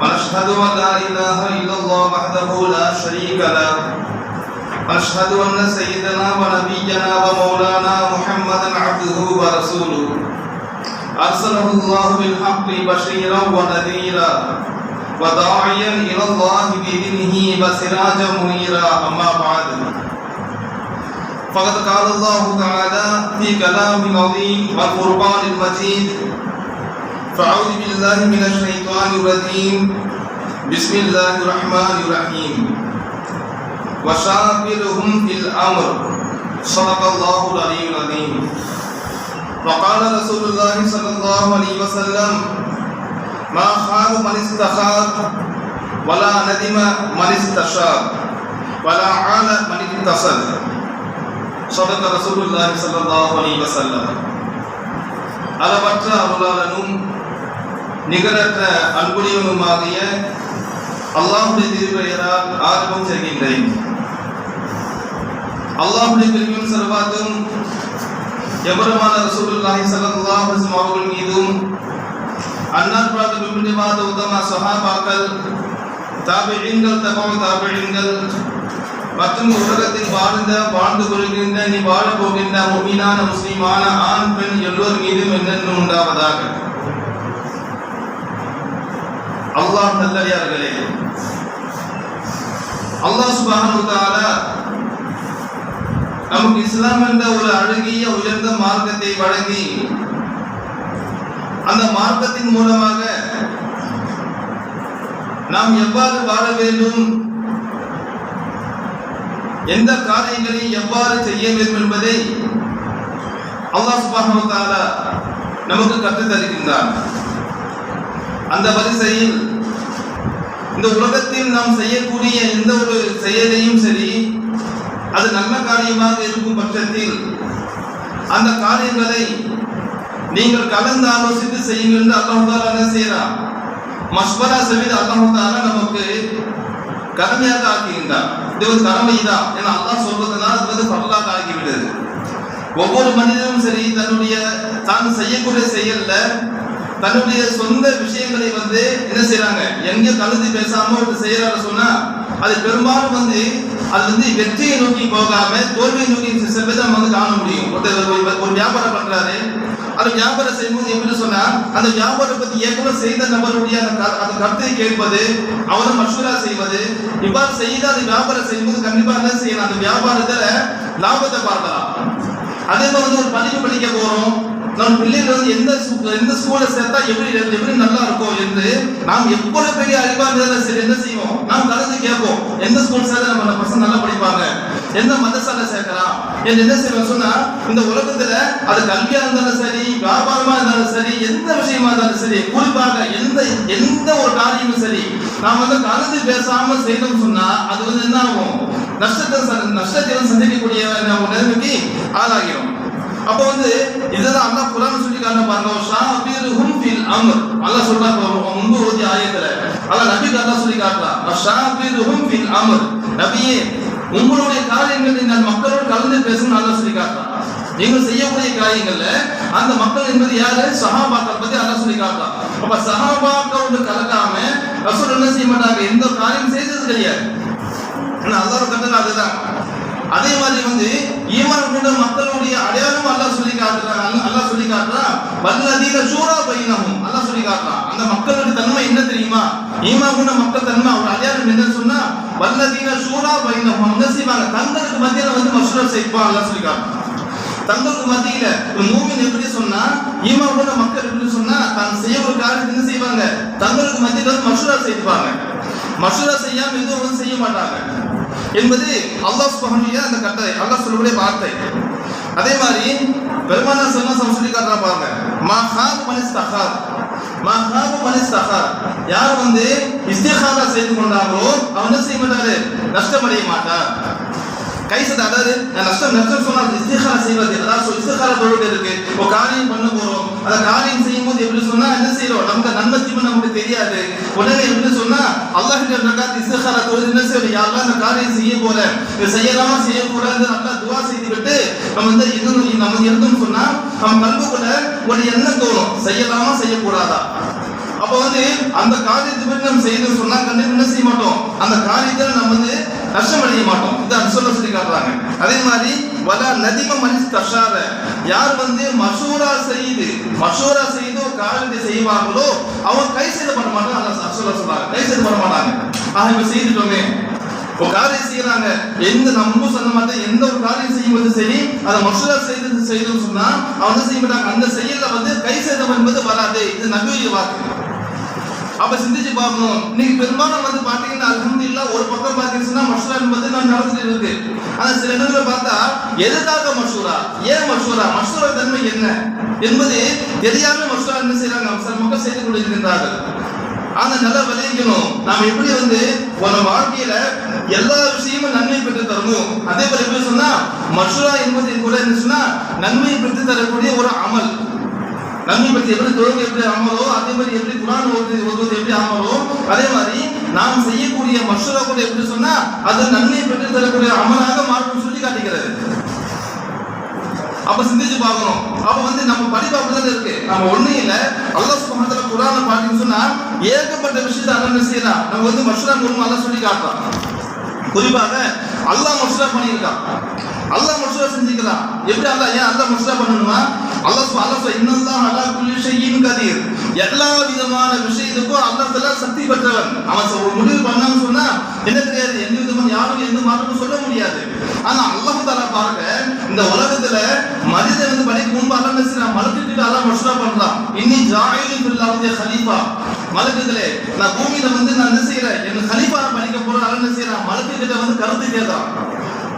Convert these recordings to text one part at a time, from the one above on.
ونشهد أن لا إله إلا الله وحده لا شريك له. ونشهد أن سيدنا ونبينا ومولانا محمدا عبده ورسوله. أرسله الله بالحق بشيرا ونذيرا وداعيا إلى الله بإذنه وسراجا منيرا. أما بعد فقد قال الله تعالى في كلام العظيم والفرقان المجيد فأعوذ بالله من الشيطان الرجيم بسم الله الرحمن الرحيم وشاورهم في الأمر صدق الله العلي العظيم وقال رسول الله صلى الله عليه وسلم ما خاب من استخار ولا ندم من استشار ولا عال من اتصل صدق رسول الله صلى الله عليه وسلم அளவற்ற அருளாளனும் நிகரற்ற அன்புடையவனுமாகிய அல்லாஹுடைய திருப்பெயரால் ஆர்வம் செய்கின்றேன் அல்லாஹுடைய பிரிவும் செல்வாத்தும் எவருமான ரசூலுல்லாஹி ஸல்லல்லாஹு அலைஹி வஸல்லம் அவர்கள் மீதும் அன்னார் பிராத விபிடிவாத உத்தம சஹாபாக்கள் தாபிஈன்கள் தபவு தாபிஈன்கள் மற்றும் உலகத்தில் வாழ்ந்த வாழ்ந்து கொள்கின்ற நீ வாழ போகின்ற முமீனான முஸ்லிமான ஆண் பெண் எல்லோர் மீதும் என்னென்னும் உண்டாவதாக அல்லாஹ் நல்லடியார்களே. அல்லாஹ் சுப்ஹானஹு நமக்கு இஸ்லாம் என்ற ஒரு அழகிய உயர்ந்த மார்க்கத்தை வழங்கி அந்த மார்க்கத்தின் மூலமாக நாம் எவ்வாறு வாழ வேண்டும்? எந்த காரியங்களை எவ்வாறு செய்ய வேண்டும் என்பதை அல்லாஹ் சுப்ஹானஹு நமக்கு கற்றுத் தருகின்றார் அந்த வரிசையில் இந்த உலகத்தில் நாம் செய்யக்கூடிய எந்த ஒரு செயலையும் சரி அது நல்ல காரியமாக இருக்கும் பட்சத்தில் அந்த காரியங்களை நீங்கள் கலந்து ஆலோசித்து செய்யுங்கள் என்று அல்லாஹால என்ன செய்யறான் மஸ்வரா செய்து அல்லாஹால நமக்கு கடமையாக ஆக்குகின்றார் இது ஒரு கடமை தான் ஏன்னா அல்லாஹ் சொல்றதுனால அது வந்து பரலாக ஆகிவிடுது ஒவ்வொரு மனிதனும் சரி தன்னுடைய தான் செய்யக்கூடிய செயல்ல தன்னுடைய சொந்த விஷயங்களை வந்து என்ன செய்யறாங்க எங்க கலந்து பேசாம ஒரு செய்யறாரு சொன்னா அது பெரும்பாலும் வந்து அது வந்து வெற்றியை நோக்கி போகாம தோல்வியை நோக்கி செல்வதை நம்ம வந்து காண முடியும். ஒருத்தர் ஒரு ஒரு வியாபாரம் பண்றாரு. அந்த வியாபாரம் செய்யும்போது எப்படி சொன்னா அந்த வியாபாரம் பத்தி ஏற்கனவே செய்த நபருடைய அந்த க- அந்த கருத்தை கேட்பது அவரும் மசூரா செய்வது இவ்வாறு செய்து அந்த வியாபாரம் செய்யும்போது கண்டிப்பா என்ன செய்யணும் அந்த வியாபாரத்துல லாபத்தை பார்க்கலாம். அதே மாதிரி ஒரு பதிவு படிக்க போறோம். நம் பிள்ளைகள் வந்து எந்த எந்த ஸ்கூல்ல சேர்த்தா எப்படி எப்படி நல்லா இருக்கும் என்று நாம் எவ்வளவு பெரிய அறிவா இருந்தாலும் சரி என்ன செய்வோம்? நாம் கலந்து கேட்போம். எந்த ஸ்கூல் சேர்த்தா நம்ம பசங்க நல்லா படிப்பாங்க? எந்த மதசால சேர்க்கலாம்? என்று என்ன செய்வோம் சொன்னா இந்த உலகத்துல அது கல்வியா இருந்தாலும் சரி வியாபாரமா இருந்தாலும் சரி எந்த விஷயமா இருந்தாலும் சரி குறிப்பாக எந்த எந்த ஒரு காரியமும் சரி நாம் வந்து கலந்து பேசாம செய்யணும் சொன்னா அது வந்து என்ன ஆகும்? நஷ்டத்தை நஷ்டத்தை சந்திக்கக்கூடிய நிலைமைக்கு ஆளாகிறோம் அப்போ வந்து இதுதான் அல்லாஹ் குரான் சொல்லி காட்ட பாருங்க ஷாபிருஹும் ஃபில் அம்ர். அல்லாஹ் சொல்றாங்க முன்பு ஓதி ஆயத்துல. அல்லாஹ் நபி அல்லாஹ் சொல்லி காட்டுறான் ஷாபிருஹும் ஃபில் அம்ர். நபியே உங்களுடைய காரியங்கள் நீங்கள் மக்களோடு கலந்து பேசணும் அல்லாஹ் சொல்லி காட்டலாம் நீங்கள் செய்யக்கூடிய காரியங்கள்ல அந்த மக்கள் என்பது யாரு? சஹாபாக்கள் பத்தி அல்லாஹ் சொல்லி காட்டலாம் அப்ப சஹாபாக்களோடு கலக்காம ரசூல் என்ன செய்ய மாட்டாங்க? எந்த காரியம் செய்தது கிடையாது. ஆனா அல்லாஹ் கட்டளை அதுதான். அதே மாதிரி வந்து ஈமான் கொண்ட மக்களுடைய அடையாளம் அல்லாஹ் சொல்லி காட்டுறான் அல்லாஹ் சொல்லி காட்டுறான் வல்லதீன சூரா பைனஹும் அல்லாஹ் சொல்லி காட்டுறான் அந்த மக்களுடைய தன்மை என்ன தெரியுமா? ஈமான் கொண்ட மக்கள் தன்மை அவர் அடையாளம் என்ன சொன்னா வல்லதீன சூரா பைனஹும் என்ன செய்வாங்க? தங்களுக்கு மத்தியில வந்து மசூரா செய்வான் அல்லாஹ் சொல்லி காட்டுறான் தங்களுக்கு மத்தியில ஒரு மூமின் எப்படி சொன்னா ஈமான் கொண்ட மக்கள் எப்படி சொன்னா தான் செய்ய ஒரு காரியத்தை என்ன செய்வாங்க? தங்களுக்கு மத்தியில வந்து மசூரா செய்வாங்க மசூரா செய்யாம எதுவும் செய்ய மாட்டாங்க. என்பது அல்லாஹ் சுபஹானுடைய அந்த கட்டளை. அல்லாஹ் சொல்லக்கூடிய வார்த்தை. அதே மாதிரி பெருமானா சொன்ன சொல்லி காட்டுறா பாருங்க. மா ஹாத் மனிஸ் தஹாத் மகாப மனிஸ்தகா யார் வந்து இஸ்திஹாரா செய்து கொண்டாங்களோ அவன் என்ன செய்ய மாட்டாரு? நஷ்டமடைய மாட்டான். கைசது அதாவது நஷ்டம் நஷ்டம் சொன்னால் இஸ்திகார செய்வது அதாவது இஸ்திகாரா தொழில் இருக்கு ஒரு காரியம் பண்ண போறோம். அந்த காரியம் செய்யும் போது எப்படி சொன்னா என்ன செய்யறோம்? நமக்கு நன்மை தீமை நமக்கு தெரியாது. உடனே எப்படி சொன்னா அல்லாஹ் கிட்ட ரகாத் இஸ்திகாரா தொழில் என்ன செய்யணும்? யாரெல்லாம் அந்த காரியம் செய்ய போறேன். இது செய்யலாமா செய்யக்கூடாது நல்லா துவா செய்துவிட்டு நம்ம வந்து இன்னும் நம்ம இருந்தோம்னு சொன்னா நம்ம கல்வுக்குள்ள ஒரு எண்ணம் தோணும் செய்யலாமா செய்யக்கூடாதா? அப்ப வந்து அந்த காரியத்தை பற்றி நம்ம செய்யணும்னு சொன்னா கண்டிப்பா என்ன செய்ய மாட்டோம்? அந்த காரியத்தில் நம்ம வந்து நஷ்டம் அடைய மாட்டோம். இதான் சொல்ல சொல்லி காட்டுறாங்க. அதே மாதிரி வல நதிம மனிஷ் தஷார. யார் வந்து மசூரா செய்து மசூரா செய்து ஒரு காரியத்தை செய்வாங்களோ அவங்க கை செய்து பண்ண மாட்டாங்க. அல்ல சொல்ல சொல்றாங்க. கை செய்து பண்ண மாட்டாங்க. ஆக இப்ப செய்துட்டோமே. ஒரு காரியம் செய்யறாங்க. எந்த நம்ம சொன்ன மாதிரி எந்த ஒரு காரியம் செய்யும்போது சரி அதை மசூரா செய்து செய்தோம்னு சொன்னா அவங்க செய்ய மாட்டாங்க அந்த செயல்ல வந்து கை சேதம் என்பது வராது. இது நபியுடைய வாக்கு. அப்ப சிந்திச்சு பார்க்கணும். இன்னைக்கு பெரும்பாலும் வந்து பாத்தீங்கன்னா அல்ஹம்துலில்லா ஒரு பக்கம் பாத்தீங்கன்னா மஷூரா என்பது நான் நடந்துட்டு இருக்கு. ஆனா சில இடங்களை பார்த்தா எதுக்காக மஷூரா? ஏன் மஷூரா? மஷூரா தன்மை என்ன? என்பது தெரியாம மஷூரா என்ன செய்யறாங்க சில மக்கள் செய்து கொண்டிருக்கின்றார்கள். ஆனா நல்லா விளைவிக்கணும் நாம் எப்படி வந்து ஒரு வாழ்க்கையில எல்லா விஷயமும் நன்மை பெற்று தரணும்? அதே போல எப்படி சொன்னா மஷூரா என்பது கூட என்ன சொன்னா நன்மை பெற்று தரக்கூடிய ஒரு அமல். நன்மை பற்றி எப்படி தொழுகை எப்படி அமலோ அதே மாதிரி எப்படி குரான் ஓது ஓதுவது எப்படி அமலோ அதே மாதிரி நாம் செய்யக்கூடிய மஷூரா கூட எப்படி சொன்னா அது நன்மை பெற்று தரக்கூடிய அமலாக மாற்றம் சொல்லி காட்டுகிறது அப்ப சிந்திச்சு பார்க்கணும். அப்ப வந்து நம்ம படிப்பு அப்படிதான் இருக்கு. நம்ம ஒண்ணு இல்ல. அல்லா சுப்ஹானஹு குரானை பாத்தீங்கன்னு சொன்னா ஏகப்பட்ட விஷயத்தை அல்லாஹ் செய்யலாம் நம்ம வந்து மஷூரா மூலமா எல்லாம் சொல்லி காட்டலாம் குறிப்பாக அல்லாஹ் மஷூரா பண்ணியிருக்கான். அல்லாஹ் மஷூரா செஞ்சுக்கலாம் எப்படி அல்லாஹ் ஏன் அல்லாஹ் மஷூரா பண்ணணுமா? அல்லாஹ் அல்லாஹ் சொல்ல, இன்னல்லாஹ் அலா குல்லி ஷைஇன் கதீர். எல்லா விதமான விஷயத்துக்கும் அல்லாஹ் சக்தி பெற்றவன். அவன் ஒரு முடிவு பண்ணான்னு சொன்னா என்ன தெரியாது எந்த விதமான யாரும் எந்த மாற்றமும் சொல்ல முடியாது. ஆனா அல்லாஹ் தஆலா பாருங்க இந்த உலகத்துல மனிதன் வந்து படைக்கு முன்பு அல்லாஹ் என்ன செய்றான்? அல்லாஹ் மஷூரா பண்றான். இன்னி ஜாயிலின் ஃபில் ஹலீஃபா. மலக்குகளே நான் பூமியில வந்து நான் என்ன செய்யறேன் என்ன ஹலீஃபா பணிக்க போறேன் அல்லாஹ் என்ன செய்றான்? மலக்குகிட்ட வந்து கருத்து கேட்கறான்.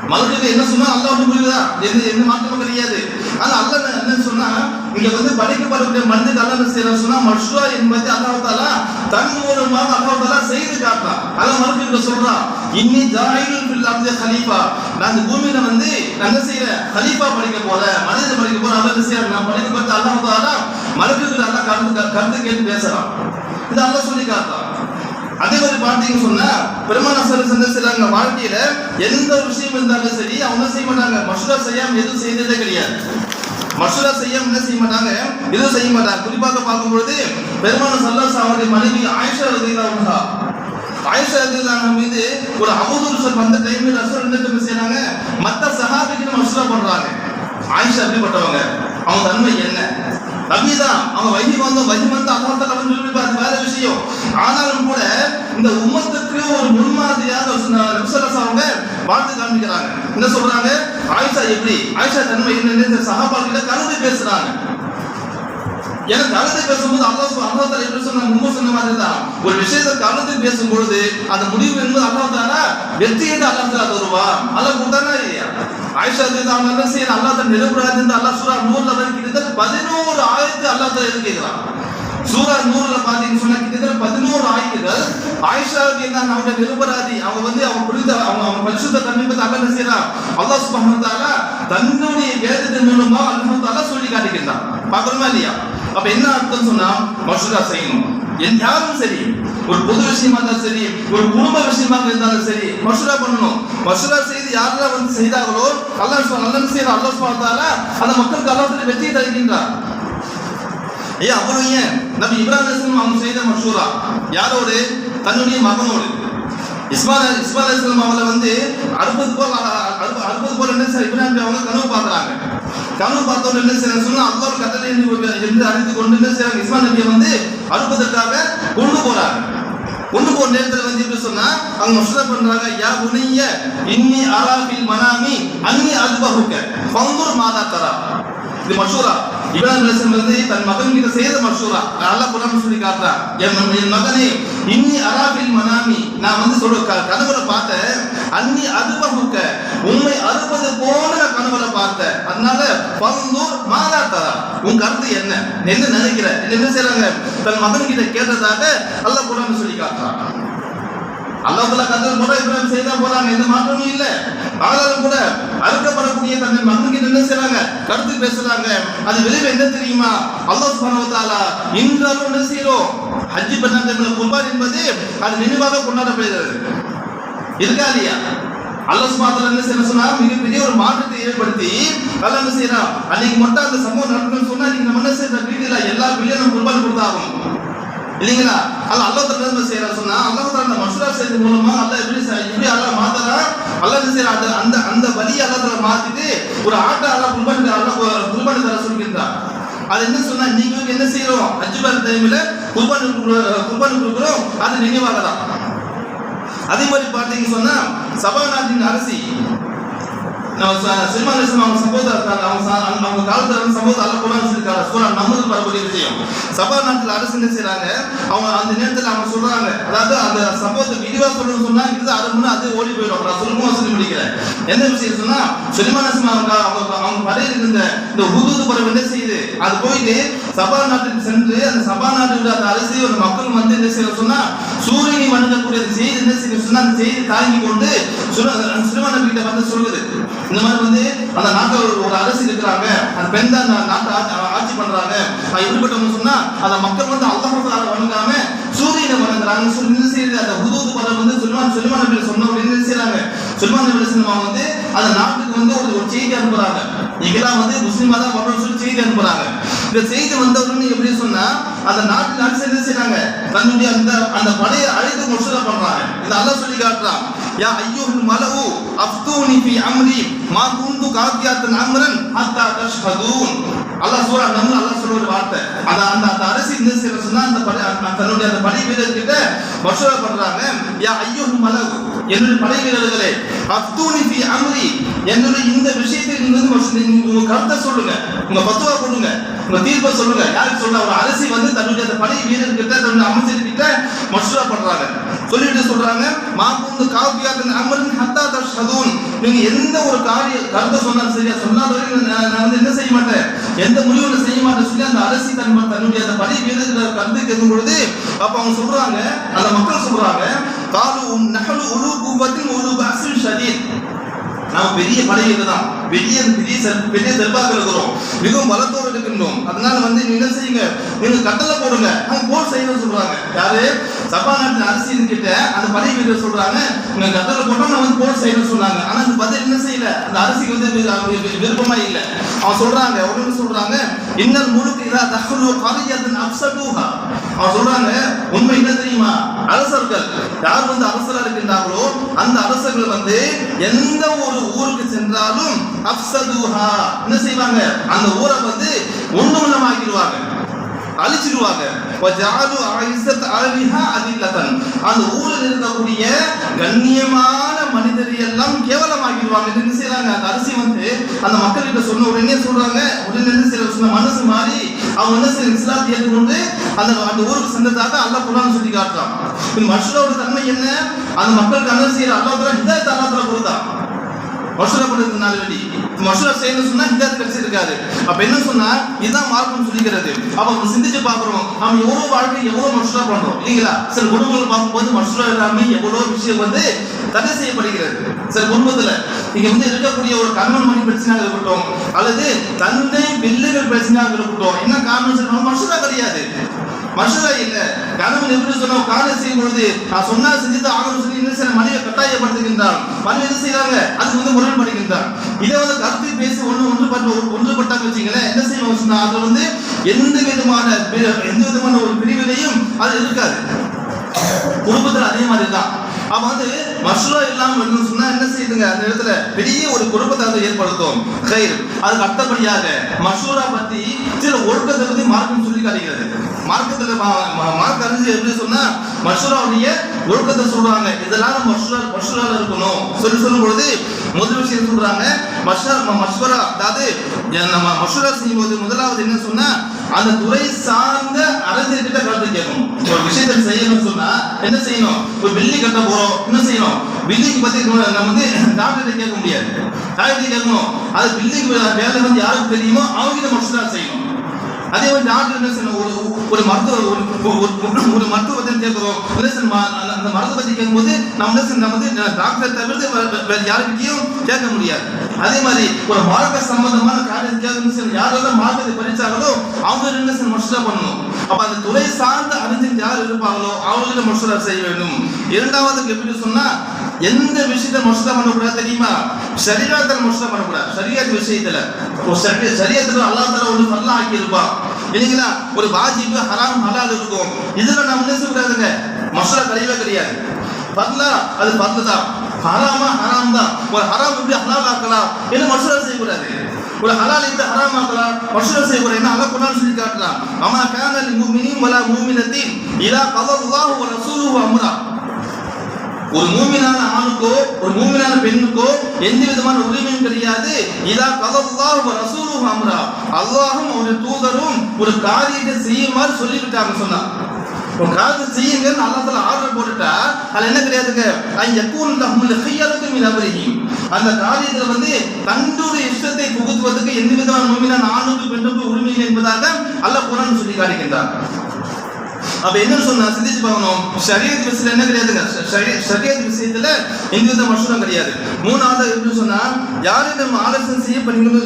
மலக்குக்கு என்ன சொன்னா அல்லா வந்து புரியுதா? எந்த எந்த மாற்றமும் கிடையாது. ஆனா அல்ல என்ன- சொன்னா இங்க வந்து படைக்கப்படக்கூடிய மனிதன் அல்ல என்ன செய்யறான் சொன்னா மஷ்வா என்பது அல்லாஹ் தன் மூலமாக அல்லாஹ் தாலா செய்து காட்டுறான். அல்லாஹ் மலக்குகிட்ட சொல்றான் இன்னி ஜாயிலும் ஃபில் ஹலீஃபா. நான் இந்த பூமியில வந்து நான் என்ன செய்யறேன் ஹலீஃபா படிக்க போறேன் மனிதன் படிக்க போறேன். அல்ல என்ன செய்யறேன் நான் படிக்க பார்த்து தாலா மலக்குகிட்ட அல்லாஹ் கருத்து கருத்து கேட்டு பேசுறான். இது அல்ல சொல்லி காட்டான் அதே மாதிரி பார்த்தீங்கன்னு சொன்னா பெருமான சந்திச்சாங்க வாழ்க்கையில எந்த ஒரு விஷயம் இருந்தாலும் சரி அவங்க செய்ய மாட்டாங்க. மசூரா செய்யாம எதுவும் செய்ததே கிடையாது. மசூரா செய்யாம என்ன செய்ய மாட்டாங்க? எதுவும் செய்ய மாட்டாங்க. குறிப்பாக பார்க்கும்பொழுது பெருமான சல்லாஸ் அவருடைய மனைவி ஆயிஷா ரதிலா ஆயிஷா ரதிலா மீது ஒரு அவதூறு வந்த டைம்ல ரசூல் என்ன செய்யறாங்க மத்த சஹாபிக்கு மசூரா பண்றாங்க. ஆயிஷா எப்படிப்பட்டவங்க? அவங்க தன்மை என்ன? நபிதான் அவன் வகி வந்தோம் வகி வந்து அல்லாஹ் வந்து நிரூபிப்பா வேற விஷயம். ஆனாலும் கூட இந்த உம்மத்துக்கு ஒரு முன்மாதிரியாக நபிசல்லாஸ் அவங்க வாழ்த்து காண்பிக்கிறாங்க. என்ன சொல்றாங்க? ஆயிஷா எப்படி? ஆயிஷா தன்மை என்னன்னு சகாபாக்கிட்ட கலந்து பேசுறாங்க. ஏன்னா கலந்து பேசும்போது அல்லாஹ் அல்லாஹ் தாலா எப்படி சொன்ன முன்பு சொன்ன மாதிரி தான் ஒரு விஷயத்தை கலந்து பேசும்பொழுது அந்த முடிவு என்பது அல்லாஹ் தாலா வெற்றி என்று அல்லாஹ் தாலா தருவா அல்லாஹ் கொடுத்தானா இல்லையா? ஆயிஷா அவங்க என்ன செய்யணும் அல்லாஹ் தாலா நிரபராஜ் அல்லாஹ் சூரா நூறுல வந்து கிட்டத்தட்ட பதினோரு ஆயிரத்து அல்லாஹ் தாலா இருக்கிறான் சூரா நூறுல பாத்தீங்கன்னு சொன்னா கிட்டத்தட்ட பதினோரு ஆயிரங்கள் ஆயிஷா என்ன அவங்க நிரபராதி அவங்க வந்து அவங்க புரிந்த அவங்க அவங்க பரிசுத்த தன்மை பத்தி அல்ல என்ன செய்யறான்? அல்லாஹ் சுப்ஹானஹு தன்னுடைய வேதத்தின் மூலமா அல்லாஹ் சொல்லி காட்டுகின்றான் பார்க்கணுமா இல்லையா? அப்ப என்ன அர்த்தம் சொன்னா மசூரா செய்யணும். என் யாரும் சரி ஒரு பொது விஷயமா இருந்தாலும் சரி ஒரு குடும்ப விஷயமாக இருந்தாலும் சரி மஷூரா பண்ணணும். மஷூரா செய்து யாரெல்லாம் வந்து செய்தார்களோ அல்லா சுப்ஹானஹு அல்லாஹ் செய்யற அல்லாஹ் சுப்ஹானஹு அந்த மக்களுக்கு அல்லாஹ் வெற்றியை தருகின்றார். ஏன் அவ்வளவு ஏன்? நபி இப்ராஹிம் அவங்க செய்த மஷூரா யாரோடு? தன்னுடைய மகனோடு. இஸ்மாயில் இஸ்மாயில் அலைஹிஸ்ஸலாம் வந்து அறுபது போல் அறுபது அறுபது போல் என்ன சார்? இப்ராஹிம் அவங்க கனவு பார்க்குறாங்க. கனவு பார்த்தோன்னு என்ன செய்யறாங்க சொன்னா அல்லாஹ் கட்டளை என்று அறிந்து கொண்டு என்ன செய்யறாங்க இஸ்மாயில் நபியை வந்து அனுப்பதற்காக கொண்டு போறாங்க. கொண்டு போற நேரத்தில் வந்து எப்படி சொன்னா அவங்க மஷூரா பண்றாங்க யா உனிய இன்னி அராபில் மனாமி அன்னி அல்பஹுக்க ஃபந்தூர் மாதா தரா. இது மஷூரா. இப்ராஹிம் வந்து தன் மகன் கிட்ட செய்த மஷூரா. நல்லா குரான் சொல்லி காட்டுறான். என் என் மகனே இன்னி அராபில் மனாமி. நான் வந்து சொல்ற க- கனவுல பார்த்தேன் அன்னி அதுபகுக்க உண்மை அறுபது போல கனவுல பார்த்தேன் அதனால பந்தூர் மாதாத்தா உன் கருத்து என்ன? என்ன நினைக்கிற? என்ன செய்யறாங்க தன் மகன் கிட்ட கேட்டதாக அல்ல குரான் சொல்லி காட்டுறான். அல்லாஹ்வுல கதர் கூட இப்ராஹிம் செய்தா போறாங்க எந்த மாற்றமும் இல்ல. ஆனாலும் கூட அறுக்கப்படக்கூடிய தன்னை மகன் கிட்ட என்ன செய்றாங்க? கருத்து பேசுறாங்க. அது விளைவு என்ன தெரியுமா? அல்லாஹ் சுப்ஹானஹு இன்றாலும் என்ன செய்யறோம் ஹஜ் பண்ணாத குர்பான் என்பது அது நினைவாக கொண்டாடப்படுகிறது. இருக்கா இல்லையா? அல்லஸ் சுப்ஹானஹு என்ன செய்யணும் சொன்னா மிகப்பெரிய ஒரு மாற்றத்தை ஏற்படுத்தி அல்ல என்ன செய்யறான் அன்னைக்கு மட்டும் அந்த சம்பவம் நடக்கணும்னு சொன்னா நீங்க நம்ம என்ன செய்யற வீட்டுல எல்லா பிள்ளையும் குர்பான் கொடுத்தாகும் இல்லைங்களா? அல்ல அல்லாஹ் நம்ம என்ன செய்யறாரு சொன்னா அல்லாஹ் அந்த மசூரா செய்து மூலமா அல்ல எப்படி எப்படி அல்லாஹ் மாத்தறா அல்ல என்ன செய்யறா அந்த அந்த அந்த வலியை அல்லாஹ் மாத்திட்டு ஒரு ஆட்டை அல்லாஹ் குர்பான் அல்லாஹ் குர்பான் தர சொல்லிக்கிறான் அது என்ன சொன்னா நீங்க என்ன செய்யறோம்? ஹஜ் பர் டைம்ல குர்பான் குர்பான் கொடுக்குறோம். அது நினைவாக தான் அதே மாதிரி பார்த்தீங்க சொன்னா சபாநாதின் அரசி நம்ம ச- சினிமா நேசம் அவங்க சம்பவத்தை இருக்காங்க. அவங்க அவங்க அவங்க காலத்துல வந்து சம்பவத்தை அல்ல கூட வச்சிருக்காங்க சூரா நம்மது வரக்கூடிய விஷயம். சபா நாட்டில் அரசு என்ன செய்றாங்க? அவங்க அந்த நேரத்தில் அவங்க சொல்றாங்க. அதாவது அந்த சம்பவத்தை விரிவா சொல்லணும்னு சொன்னா இது அரை மணி அது ஓடி போயிடும். நான் சொல்லும்போது சொல்லி முடிக்கிறேன் என்ன விஷயம் சொன்னா சினிமா நேசம் அவங்க அவங்க அவங்க படையில் இருந்த இந்த ஹுதூது பறவை என்ன செய்யுது? அது போயிட்டு சபா நாட்டுக்கு சென்று அந்த சபா நாட்டுக்கு அந்த அரசு ஒரு மக்கள் வந்து என்ன செய்ய சொன்னா சூரியனை வணங்கக்கூடிய அந்த செய்தி என்ன செய்ய சொன்னா அந்த செய்தி தாங்கி கொண்டு சிறுவன கிட்ட வந்து சொல்லுது. இந்த மாதிரி வந்து அந்த நாட்டில் ஒரு ஒரு அரசு இருக்கிறாங்க. அந்த பெண் தான் அந்த நாட்டை ஆட்சி ஆட்சி பண்றாங்க. எப்படிப்பட்டவங்க சொன்னா அந்த மக்கள் வந்து அல்லாஹால வணங்காம சூரியனை வணங்குறாங்க. சொல்லி செய்யுது அந்த உதவு பதம் வந்து சொல்லுவான் சொல்லுவான் நபி சொன்ன உடனே என்ன செய்றாங்க சுல்மான் நபி சினிமா வந்து அந்த நாட்டுக்கு வந்து ஒரு ஒரு செய்தி அனுப்புறாங்க. இதெல்லாம் வந்து முஸ்லீமா தான் வரணும்னு சொல்லி செய்தி அனுப்புறாங்க. இந்த செய்தி வந்தவுடனே எப்படி சொன்னா அந்த நாட்டு அரசு என்ன செய்யறாங்க தன்னுடைய அந்த அந்த படையை அழைத்து முஷரா பண்றாங்க. இதை அல்ல சொல்லி காட்டுறான். யா ஐயுல் மலவு அஃப்தூனி பி அம்ரி மா குந்து காத்தியாத்தன் அம்ரன் ஹத்தா தஷ்ஹதூன் அல்லாஹ் சூரா நம்ம அல்லாஹ் சொல்ற ஒரு வார்த்தை அந்த அந்த அந்த அரசு என்ன செய்யற சொன்னா அந்த படை அந்த- தன்னுடைய அந்த படை வீரர்கிட்ட மஷூரா பண்றாங்க யா ஐயுல் மலவு என்னுடைய படை வீரர்களே அஃப்தூனி ஃபி என்னுடைய இந்த விஷயத்தில் நீங்க உங்க கருத்தை சொல்லுங்க உங்க பத்துவா கொடுங்க உங்க தீர்ப்பை சொல்லுங்க. யாருக்கு சொல்ல ஒரு அரசி வந்து தன்னுடைய அந்த படை வீரர்கிட்ட தன்னுடைய அமைச்சர்கிட்ட மசூரா பண்றாங்க. சொல்லிட்டு சொல்றாங்க மாபூந்து காவியாத்தின் அமரின் ஹத்தா தஷ்ஹதூன் நீங்க எந்த ஒரு காரிய கருத்தை சொன்னாலும் சரியா சொல்லாத வரைக்கும் நான் நான் வந்து என்ன செய்ய மாட்டேன்? எந்த முடிவும் செய்ய மாட்டேன் சொல்லி அந்த அரசி தன் தன்னுடைய அந்த படை வீரர்கள் கருத்து கேட்கும் பொழுது அப்ப அவங்க சொல்றாங்க அந்த மக்கள் சொல்றாங்க காலு நகலு உரு கூபத்தின் ஒரு பாசின் ஷதீத் நாம் பெரிய படையில தான் பெரிய பெரிய பெரிய செல்வாக்கு இருக்கிறோம். மிகவும் பலத்தோடு இருக்கின்றோம். அதனால வந்து நீங்க என்ன செய்யுங்க? நீங்க கட்டளை போடுங்க. அவங்க போர் செய்யணும்னு சொல்றாங்க. யாரு? சபா அரசியல் கிட்ட அந்த பதவி வீரர் சொல்றாங்க. நீங்க கட்டளை போட்டா நான் வந்து போர் செய்யணும்னு சொன்னாங்க. ஆனா அந்த பதில் என்ன செய்யல? அந்த அரசிக்கு வந்து விருப்பமா இல்ல. அவன் சொல்றாங்க. உடனே சொல்றாங்க? இன்னல் முழுக்க இதா தஹலு கரியத்தின் அப்சதுஹா அவன் சொல்றாங்க உண்மை என்ன தெரியுமா? அரசர்கள் யார் வந்து அரசராக இருக்கின்றார்களோ அந்த அரசர்கள் வந்து எந்த ஒரு ஊருக்கு சென்றாலும் அப்சதுஹா என்ன செய்வாங்க? அந்த ஊரை வந்து ஒண்ணுமில்லமாக்கிடுவாங்க அழிச்சிடுவாங்க. வஜாலு ஆயிசத் அலிஹா அதில்லதன் அந்த ஊரில் இருக்கக்கூடிய கண்ணியமான மனிதரை எல்லாம் கேவலமாக்கிடுவாங்க. இது என்ன செய்யறாங்க அந்த அரிசி வந்து அந்த மக்கள்கிட்ட சொன்ன உடனே சொல்றாங்க. உடனே என்ன செய்யற சொன்ன மனசு மாறி அவங்க என்ன செய்ய இஸ்லாத்தை ஏற்றுக்கொண்டு அந்த அந்த ஊருக்கு சென்றதாக அல்லாஹ் குரான் சொல்லி காட்டுறான். இந்த மஷூரோட தன்மை என்ன? அந்த மக்களுக்கு என்ன செய்யற அல்லாஹ் தஆலா ஹிதாயத் அல்லாஹ் தஆலா கொடுத்தான். மஷூரா பண்ணுறதுனால மஷூரா செய்யணும்னு சொன்னா ஹிதாயத் இருக்காது அப்ப என்ன சொன்னா இதுதான் மார்க்கம் சொல்லிக்கிறது. அப்ப நம்ம சிந்திச்சு பாக்குறோம் நம்ம எவ்வளவு வாழ்க்கை எவ்வளவு மஷூரா பண்றோம் இல்லைங்களா? சில குடும்பங்கள் பார்க்கும்போது மஷூரா இல்லாம எவ்வளவு விஷயம் வந்து தடை செய்யப்படுகிறது. சில குடும்பத்துல இங்க வந்து இருக்கக்கூடிய ஒரு கர்மன் மணி பிரச்சனையாக இருக்கட்டும் அல்லது தந்தை பில்லுகள் பிரச்சனையாக இருக்கட்டும் என்ன காரணம் சொல்லுவாங்க மஷூரா கிடையாது. மஷூரா இல்ல கணவன் எப்படி சொன்னோம் காலை செய்யும் பொழுது நான் சொன்னா செஞ்சது ஆகணும் சொல்லி இன்னும் சில மனைவி கட்டாயப்படுத்துகின்றான். மனைவி என்ன செய்யறாங்க அதுக்கு வந்து முரண்படுகின்றான் இதை வந்து கருத்து பேசி ஒன்று ஒன்றுபட்ட ஒன்றுபட்டாங்க வச்சுங்களேன் என்ன செய்வோம் சொன்னா அது வந்து எந்த விதமான எந்த விதமான ஒரு பிரிவினையும் அது இருக்காது. குடும்பத்துல அதே மாதிரி தான் அவன் வந்து இல்லாம வேணும்னு சொன்னா என்ன செய்யுதுங்க? அந்த இடத்துல பெரிய ஒரு குடும்பத்தை அதை ஏற்படுத்தும். கயிறு. அதுக்கு அடுத்தபடியாக மசூரா பத்தி சில ஒழுக்கத்தை பத்தி மார்க்கம் சொல்லி காட்டுகிறது மார்க்கத்துல மார்க் அறிஞ்சு எப்படி சொன்னா மசூராவுடைய ஒழுக்கத்தை சொல்றாங்க. இதெல்லாம் மசூரா மசூரால இருக்கணும். சொல்லி சொல்லும் பொழுது முதல் விஷயம் சொல்றாங்க மஷூரா மஷ்வரா அதாவது நம்ம மஷூரா செய்யும்போது முதலாவது என்ன சொன்னா அந்த துறை சார்ந்த அறிஞர்கிட்ட கருத்து கேட்கணும். ஒரு விஷயத்தை செய்யணும்னு சொன்னா என்ன செய்யணும்? ஒரு பில்டிங் கட்ட போறோம் என்ன செய்யணும்? பில்டிங் பத்தி நம்ம வந்து டாக்டர் கேட்க முடியாது. டாக்டர் கேட்கணும். அது பில்டிங் வேலை வந்து யாருக்கு தெரியுமோ அவங்க கிட்ட தான் செய்யணும். அதே மாதிரி டாக்டர் என்ன ஒரு ஒரு மருத்துவ ஒரு ஒரு- மருத்துவத்தை கேட்கிறோம். அந்த மருத்துவத்தை கேட்கும்போது நம்ம என்ன நம்ம வந்து டாக்டர் தவிர்த்து வேற- வேற- யாருக்கிட்டையும் கேட்க முடியாது. அதே மாதிரி ஒரு மார்க்க சம்பந்தமான காரியம் கேட்கணும் செய்யணும். யாரெல்லாம் மார்க்கத்தை படிச்சாங்களோ அவங்க என்ன செய்யணும் மஷூரா பண்ணணும். அப்ப அந்த துறை சார்ந்த அறிஞர் யார் இருப்பாங்களோ அவங்களுக்கு மஷூரா செய்ய வேண்டும். இரண்டாவது எப்படி சொன்னா எந்த விஷயத்த மஷூரா பண்ணக்கூடாது தெரியுமா? சரியாத்தில் மஷூரா பண்ணக்கூடாது. சரியாத் விஷயத்துல. ஒரு சரி சரியத்துல அல்லா தலா ஒன்று நல்லா ஆக்கி இருப்பான் இல்லைங்களா? ஒரு வாஜிபு ஹராம் ஹலால் இருக்கும். இதுல நம்ம என்ன செய்யக்கூடாதுங்க மஷூரா கிடையவே கிடையாது. பத்லா அது ஃபர்லு தான். ஹராமா ஹராம் தான். ஒரு ஹராம் எப்படி ஹலால் ஆக்கலாம்? என்ன மஷூரா செய்யக்கூடாது? ஒரு ஹலால் இந்த ஹராம் ஆக்கலாம்? மஷூரா செய்யக்கூடாது. என்ன அல்ல குர்ஆன் சொல்லி காட்டுறான். அமா கான லில் மலா வலா முஃமினத்தின் இதா கதல்லாஹு ஒரு ரசூலுஹு அம்ரா. ஒரு மூமினான ஆணுக்கோ ஒரு மூமினான பெண்ணுக்கோ எந்த விதமான உரிமையும் கிடையாது. இதா கதல்லாஹு வ ரசூலுஹு அம்ரா. அல்லாஹும் அவருடைய தூதரும் ஒரு காரியத்தை செய்யுமாறு சொல்லிவிட்டாங்க சொன்னா. ஒரு காரியத்தை செய்யுங்கன்னு அல்லாஹ் ஆர்டர் போட்டுட்டா அதுல என்ன கிடையாதுங்க? ஐ எப்பவும் தமிழ் ஹியரத்து மின் அம்ரிஹிம் அந்த காரியத்துல வந்து தன்னுடைய இஷ்டத்தை புகுத்துவதற்கு எந்த விதமான மூமினான ஆணுக்கு பெண்ணுக்கு உரிமை என்பதாக அல்ல குரான் சொல்லி காட்டுகின்றான். அப்ப என்ன சொன்னா? சிந்திச்சு பார்க்கணும். சரியத் விஷயத்துல என்ன கிடையாதுங்க. சரியத் விஷயத்துல எந்த வித மசூரம் கிடையாது. மூணாவது எப்படி சொன்னா யாரிடம் ஆலோசனை செய்யப்படுகிறதோ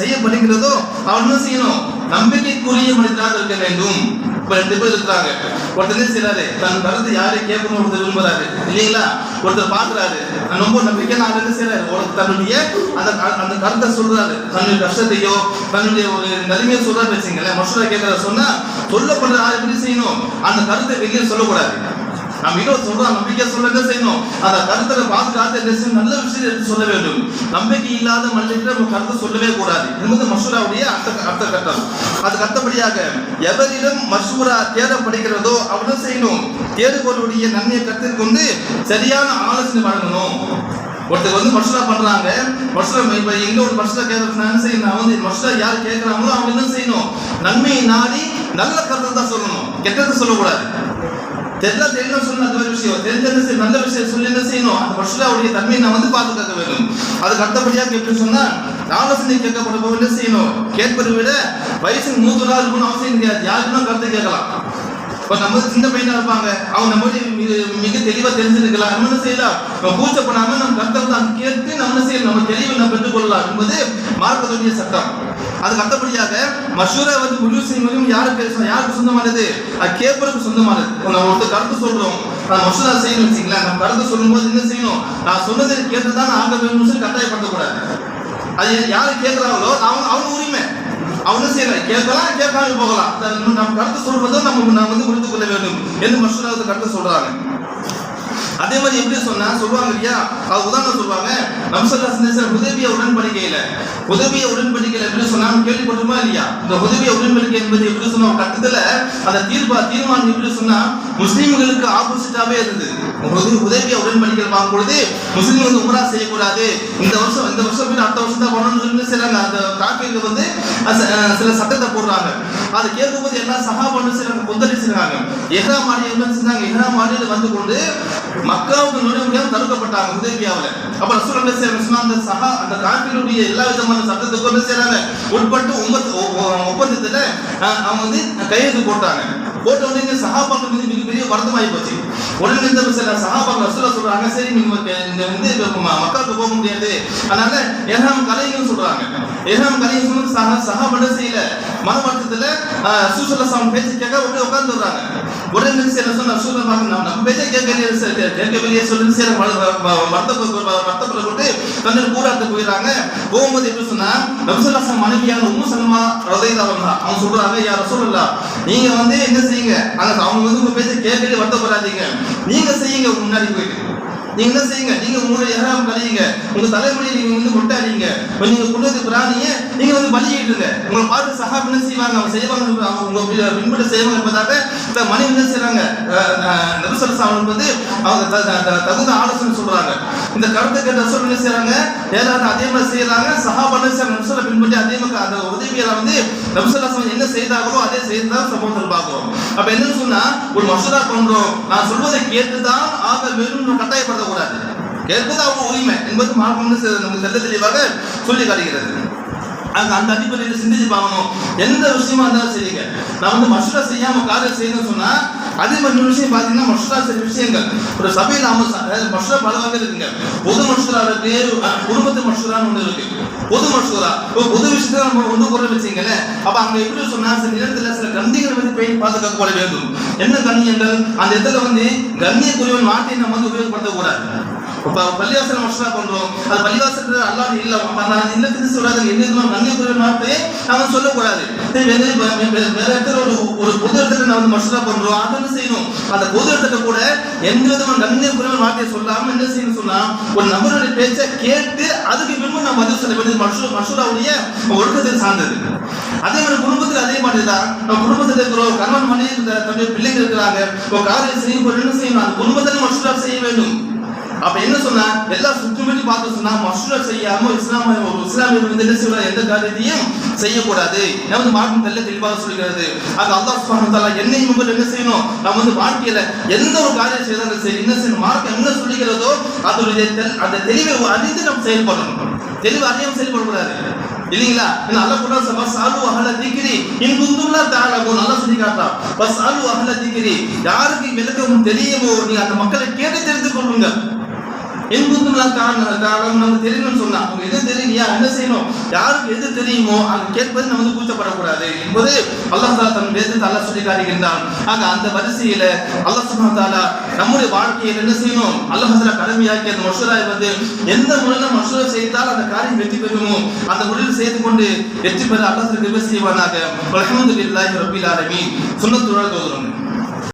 செய்யப்படுகிறதோ அவன் என்ன செய்யணும்? நம்பிக்கைக்குரிய மனிதனாக இருக்க வேண்டும். இப்ப ரெண்டு பேர் இருக்கிறாங்க. ஒருத்தர் என்ன செய்யறாரு தன் கருத்தை யாரு கேட்கணும் ஒருத்தர் விரும்புறாரு. இல்லைங்களா? ஒருத்தர் பாக்குறாரு ரொம்ப நம்பிக்கை நான் என்ன செய்யறாரு ஒரு தன்னுடைய அந்த அந்த கருத்தை சொல்றாரு. தன்னுடைய கஷ்டத்தையோ தன்னுடைய ஒரு நலிமையை சொல்றாரு வச்சுங்களேன் மசூரா கேட்கற சொன்னா சொல்லப்படுற யாரு எப்படி செய்யணும்? அந்த கருத்தை வெளியே சொல்லக்கூடாது. நம்ம இதோ சொல்றோம் நம்பிக்கை சொல்ல என்ன செய்யணும் அந்த கருத்தை பாதுகாத்து என்ன செய்யணும் நல்ல விஷயம் சொல்ல வேண்டும். நம்பிக்கை இல்லாத மனிதர்கிட்ட நம்ம கருத்தை சொல்லவே கூடாது. என்பது மசூராவுடைய அர்த்த அர்த்த கட்டம். அதுக்கு அடுத்தபடியாக எவரிடம் மசூரா தேடப்படுகிறதோ அவனை செய்யணும். தேடுபவருடைய நன்மையை கருத்தில் கொண்டு சரியான ஆலோசனை வழங்கணும். ஒருத்தர் வந்து மசூரா பண்றாங்க மசூரா இப்ப எங்க ஒரு மசூரா கேட்கறது என்ன செய்யணும்? நான் வந்து மசூரா யார் கேட்கறாங்களோ அவங்க என்ன செய்யணும்? நன்மையை நாடி நல்ல கருத்தை தான் சொல்லணும். கெட்டதை சொல்லக்கூடாது. தெரிஞ்சா தெரிஞ்ச சொன்ன அது ஒரு விஷயம். தெரிஞ்சது சரி, நல்ல விஷயம் சொல்லி என்ன செய்யணும்? அந்த மஷூராவுடைய தன்மையை நான் வந்து பாதுகாக்க வேண்டும். அதுக்கு அடுத்தபடியாக எப்படி சொன்னா ஆலோசனை கேட்கப்படுபவர் என்ன செய்யணும்? கேட்பதை விட வயசு மூத்தராக இருக்கணும் அவசியம் கிடையாது. யாருக்குன்னா கருத்தை கேட்கலாம். இப்போ நம்ம சின்ன பையனா இருப்பாங்க. அவங்க நம்ம மிக மிக தெளிவா தெரிஞ்சிருக்கலாம். நம்ம என்ன செய்யலாம்? நம்ம பூஜை பண்ணாம நம்ம கர்த்தம் தான் கேட்டு நம்ம என்ன செய்யலாம்? நம்ம தெளிவை நம்ம பெற்றுக்கொள்ளலாம் என்பது மார்க்கத்துடைய சட்டம். அதுக்கு அடுத்தபடியாக மஷூரா வந்து முடிவு செய்யும் யாருக்கு யாருக்கு சொந்தமானது? அது கேட்பருக்கு சொந்தமானது. நம்ம ஒருத்தர் கருத்து சொல்றோம். நான் மஷூரா செய்யணும் வச்சுங்களேன் நம்ம கருத்து சொல்லும்போது என்ன செய்யணும்? நான் சொன்னதை கேட்டு தான் ஆக வேணும்னு சொல்லி கட்டாயப்படுத்தக்கூடாது. அது யாரு கேட்கிறாங்களோ அவங்க அவங்க உரிமை. அவங்க செய்யலாம் கேட்கலாம் கேட்காம போகலாம். அத நம்ம கருத்து சொல்வதை நம்ம நான் வந்து புரிந்து கொள்ள வேண்டும் என்று மஷூராவுக்கு கருத்து சொல்றாங்க. அதே மாதிரி எப்படி சொன்னா சொல்லுவாங்க இல்லையா? அது உதாரணம் சொல்லுவாங்க நம்சல்லா சிந்தேசன் உதவிய உடன்படிக்கையில உதவிய உடன்படிக்கையில எப்படி சொன்னாங்க கேள்விப்பட்டுமா இல்லையா? இந்த உதவிய உடன்படிக்கை என்பது எப்படி சொன்ன கட்டத்துல அந்த தீர்ப்பா தீர்மானம் எப்படி சொன்னா முஸ்லீம்களுக்கு ஆப்போசிட்டாவே இருந்தது. உங்களுக்கு உதவிய உடன்படிக்கை வாங்கும் பொழுது முஸ்லீம் வந்து உமரா செய்யக்கூடாது. இந்த வருஷம் இந்த வருஷம் போய் அடுத்த வருஷம் தான் பண்ணணும்னு சொல்லி சில அந்த காப்பீடு வந்து சில சட்டத்தை போடுறாங்க. அது கேட்கும்போது எல்லாம் சகாபாண்டு செய்றாங்க கொந்தளிச்சுறாங்க எஹ்ரா மாடி என்ன செஞ்சாங்க. எஹ்ரா மாடியில் வந்து கொண்டு மக்காவுக்கு நுழைய முடியாம தடுக்கப்பட்டாங்க உதவியாவில் அப்ப ரசூல் என்ன செய்யறாங்க அந்த சகா அந்த காப்பீடுடைய எல்லா விதமான சட்டத்துக்கும் என்ன செய்யறாங்க உட்பட்டு ஒப்பந்த ஒப்பந்தத்தில் ஒப்பந்தத்துல அவங்க வந்து கையெழுத்து போட்டாங்க. போட்ட உடனே சகாபாக்கள் வந்து மிகப்பெரிய வருத்தமாகி போச்சு. உடனே இந்த சில சகாபாக்கள் ரசூலா சொல்றாங்க சரி நீங்க இந்த வந்து மக்களுக்கு போக முடியாது. அதனால எல்லாம் கலைகள் சொல்றாங்க. எல்லாம் கலைகள் சொல்லி சகா சகாபட செய்யல? மன வருத்தத்துல ரசூலுல்லாஹி சாமி பேச்சு கேட்க உடனே உட்கார்ந்து வர்றாங்க. உடனே சில சொன்ன ரசூலுல்லாஹி பாக்க நம்ம பேச்சை கேட்க சார், கே- கேட்கவில்லையே சொல்லி செய்யற வருத்தப்பட கொண்டு தன்னில் கூடாத்து போயிடுறாங்க. போகும்போது எப்படி சொன்னா ரசூலுல்லாஹி மனைவியான உம்மு சலமா தான் அவங்க சொல்றாங்க யா ரசூலுல்லாஹ் நீங்க வந்து என்ன செய்யுங்க? அவங்க வந்து உங்க பேச கேட்கவே வருத்தப்படாதீங்க. நீங்க செய்யுங்க முன்னாடி போயிட்டு. நீங்க என்ன செய்யுங்க? நீங்க உங்களுடைய இஹ்ராம் கலையுங்க உங்க தலைமுறையை நீங்க வந்து மொட்டாதீங்க. நீங்க கொண்டு பிராணிய நீங்க வந்து பலியிடுங்க. உங்களை பார்த்து சகா என்ன செய்வாங்க? அவங்க செய்வாங்க அவங்க உங்க பின்பற்ற செய்வாங்க என்பதாக இந்த மணி என்ன செய்யறாங்க நபிசல்ஸ் அவங்க வந்து அவங்க தகுந்த ஆலோசனை சொல்றாங்க. இந்த கருத்தை கேட்ட ரசூல் என்ன செய்றாங்க? ஏதாவது அதே மாதிரி செய்யறாங்க சஹாபா என்ன செய்றாங்க? பின்பற்றி அதே மாதிரி அந்த உதவியால வந்து நபிசல்லாசம் என்ன செய்தாங்களோ அதே செய்ததான் சமூகத்தில் பார்க்கிறோம். அப்ப என்னன்னு சொன்னா ஒரு மசோதா பண்றோம் நான் சொல்வதை கேட்டுதான் ஆக வெறும் கட்டாயப்படுத்தக்கூடாது. கேட்பது அவங்க உரிமை என்பது மார்க்கம் நமக்கு தெல்ல தெளிவாக சொல்லி காட்டுகிறது. அங்க அந்த அடிப்படையில் சிந்திச்சு பார்க்கணும். எந்த விஷயமா இருந்தாலும் சரிங்க நான் வந்து மசூரா செய்யாம காரியம் செய்யணும்னு சொன்னா அதே மாதிரி இன்னொரு விஷயம் பாத்தீங்கன்னா மசூரா செய்ய விஷயங்கள். ஒரு சபையில் அமல் அதாவது பல வகை இருக்குங்க. பொது மசூரா இருக்கு குடும்பத்து மசூரான்னு ஒண்ணு இருக்கு. பொது மசூரா இப்போ பொது விஷயத்தை நம்ம ஒன்று குறை வச்சுங்களேன் அப்ப அங்க எப்படி சொன்னா சில நேரத்துல சில கந்திகளை வந்து பெண் பாதுகாக்கப்பட வேண்டும். என்ன கண்ணியங்கள் அந்த இடத்துல வந்து கண்ணியக்குரியவன் நாட்டை நம்ம வந்து உபயோகப்படுத்தக்கூடாது இப்ப பள்ளிவாசல் மஷூரா பண்றோம் அது பள்ளிவாசல் அல்லாது இல்ல. நான் இல்லத்துக்கு சொல்லாத என்ன கண்ணியக்குரிய வார்த்தையை நாம சொல்லக்கூடாது. சரி, வேற வேற- இடத்துல ஒரு ஒரு பொது இடத்துல நான் வந்து மஷூரா பண்றோம் அதை என்ன செய்யணும்? அந்த பொது இடத்துல கூட எந்த விதமான கண்ணியக்குரிய வார்த்தையை சொல்லாம என்ன செய்யணும் சொன்னா ஒரு நபருடைய பேச்சை கேட்டு அதுக்கு பின்பு நம்ம பதில் சொல்ல வேண்டியது மஷூ மஷூராவுடைய ஒழுக்கத்தை சார்ந்தது. அதே மாதிரி குடும்பத்தில் அதே மாதிரி தான். நம்ம குடும்பத்தில் இருக்கிறோம் கணவன் மனைவி இந்த தன்னுடைய பிள்ளைங்க இருக்கிறாங்க. ஒரு காரியம் செய்யும் என்ன செய்யணும்? அந்த குடும்பத்தில் மஷூரா செய்ய வேண்டும். அப்ப என்ன சொன்னா? எல்லாம் சுற்றுமுற்றி பார்த்து சொன்னா மசூர செய்யாம இஸ்லாமிய ஒரு இஸ்லாமியர் வந்து என்ன சொல்ற எந்த காரியத்தையும் செய்யக்கூடாது. நமது மார்க்கம் தெல்ல தெளிவாக சொல்கிறது. அது அல்லா சுப்ஹானஹு என்னை தஆலா என்னையும் என்ன செய்யணும்? நம்ம வந்து வாழ்க்கையில எந்த ஒரு காரியம் செய்தாலும் சரி என்ன செய்யணும்? மார்க்கம் என்ன சொல்லுகிறதோ அதனுடைய தெல்- அந்த தெளிவை அறிந்து நம்ம செயல்படணும். தெளிவு அறியாம செயல்படக்கூடாது. இல்லைங்களா? இந்த அல்ல கூட பஸ் ஆலு அகல திக்கிரி இன் குந்தும்லா தாழகும் நல்லா சொல்லி பஸ் ஆலு அகல திக்கிரி யாருக்கு விளக்கம் தெரியுமோ நீங்க அந்த மக்களை கேட்டு தெரிந்து கொள்ளுங்க என் குந்தும்லாம் காரணம் காரணம் நமக்கு தெரியணும்னு சொன்னா அவங்க எது தெரியலையா? என்ன செய்யணும்? யாருக்கு எது தெரியுமோ அது கேட்பது நம்ம வந்து கூச்சப்படக்கூடாது என்பது அல்லாஹ் தாலா தன் வேதத்தை அல்லாஹ் சொல்லி காட்டுகின்றான் ஆக அந்த வரிசையில அல்லாஹ் சுப்ஹானஹு தாலா நம்முடைய வாழ்க்கையில் என்ன செய்யணும்? அல்லாஹ் தாலா கடமையாக்கி அந்த மஷூராவை வந்து எந்த முறையில் மஷூரா செய்தால் அந்த காரியம் வெற்றி பெறுமோ? அந்த முறையில் செய்து கொண்டு வெற்றி பெற அல்லாஹ் கிருபை செய்வானாக. அல்ஹம்துலில்லாஹி ரப்பில் ஆலமீன். சுன்னத்துடன் தோதுறோம்.